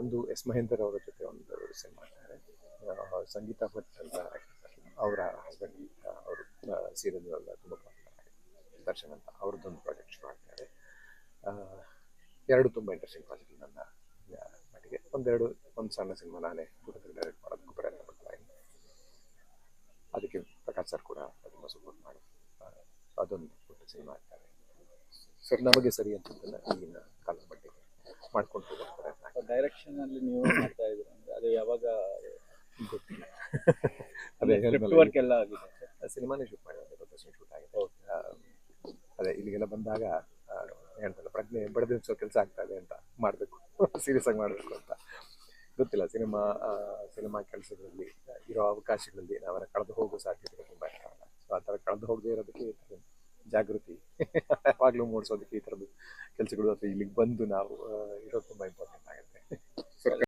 ಒಂದು ಎಸ್ ಮಹೇಂದರ್ ಅವರ ಜೊತೆ ಒಂದು ಸಿನಿಮಾ ಮಾಡ್ತಾರೆ ಸಂಗೀತ ಭಟ್ ಅಂತ ಅವರ ಹಸ್ಬೆಂಡ್ ಅವರು ಸೀರಿಯಲ್ ತುಂಬ ದರ್ಶನ್ ಅಂತ ಅವ್ರದ್ದೊಂದು ಪ್ರಾಜೆಕ್ಟ್ ಶುರು ಆಗ್ತಾರೆ ಎರಡು ತುಂಬ ಇಂಟ್ರೆಸ್ಟಿಂಗ್ ಪ್ರಾಜೆಕ್ಟ್ ನನ್ನ ಮಟ್ಟಿಗೆ. ಒಂದೆರಡು, ಒಂದು ಸಣ್ಣ ಸಿನಿಮಾ ನಾನೇ ಪುಟದಲ್ಲಿ ಡೈರೆಕ್ಟ್ ಮಾಡೋದಕ್ಕೂ ಪ್ರಯತ್ನ ಅದಕ್ಕೆ ಪ್ರಕಾಶ್ ಸರ್ ಕೂಡ ತುಂಬ ಸಪೋರ್ಟ್ ಮಾಡಿ ಅದೊಂದು ಪುಟ್ಟ ಸಿನಿಮಾ ಆಗ್ತಾರೆ ಸರ್, ನಮಗೆ ಸರಿ ಅನ್ಸುತ್ತಲ್ಲ ಈಗಿನ ಮಾಡ್ಕೊಂಡು ಹೋಗೋ ಡೈರೆಕ್ಷನ್ ಅಲ್ಲಿ ನೀವು ಮಾಡ್ತಾ ಇದ್ದೀರಾ ಅಂದ್ರೆ ಅದು ಯಾವಾಗ ಗೊತ್ತಿಲ್ಲ. ಅದೇ ಸ್ಕ್ರಿಪ್ಟ್ ವರ್ಕ್ ಎಲ್ಲ ಆಗಿದೆ. ಸಿನಿಮಾನೇ ಶೂಟ್ ಮಾಡಿರೋದು ಶೂಟ್ ಆಗಿದೆ. ಅದೇ ಇಲ್ಲಿಗೆಲ್ಲ ಬಂದಾಗ ಏನಂತಲ್ಲ ಹೇಳ್ತಲ್ಲ ಪ್ರಜ್ಞೆ ಬಡದಿಸೋ ಕೆಲಸ ಆಗ್ತಾ ಇದೆ ಅಂತ ಮಾಡಬೇಕು ಸೀರಿಯಸ್ ಆಗಿ ಮಾಡಬೇಕು ಅಂತ. ಗೊತ್ತಿಲ್ಲ ಸಿನಿಮಾ ಸಿನಿಮಾ ಕೆಲಸಗಳಲ್ಲಿ ಇರೋ ಅವಕಾಶಗಳಲ್ಲಿ ನಾವೆಲ್ಲ ಕಳೆದು ಹೋಗೋ ಸಾಧ್ಯತೆ ತುಂಬ ಇಷ್ಟ ಸೊ ಆ ಥರ ಕಳೆದು ಹೋಗದೆ ಇರೋದಕ್ಕೆ ಜಾಗೃತಿ. ಯಾವಾಗಲೂ ಮೂಡಿಸೋದಕ್ಕೆ ಈ ಥರದ್ದು ಕೆಲಸಗಳು ಅಥವಾ ಇಲ್ಲಿಗೆ ಬಂದು ನಾವು ಇರೋದು ತುಂಬ ಇಂಪಾರ್ಟೆಂಟ್ ಆಗುತ್ತೆ.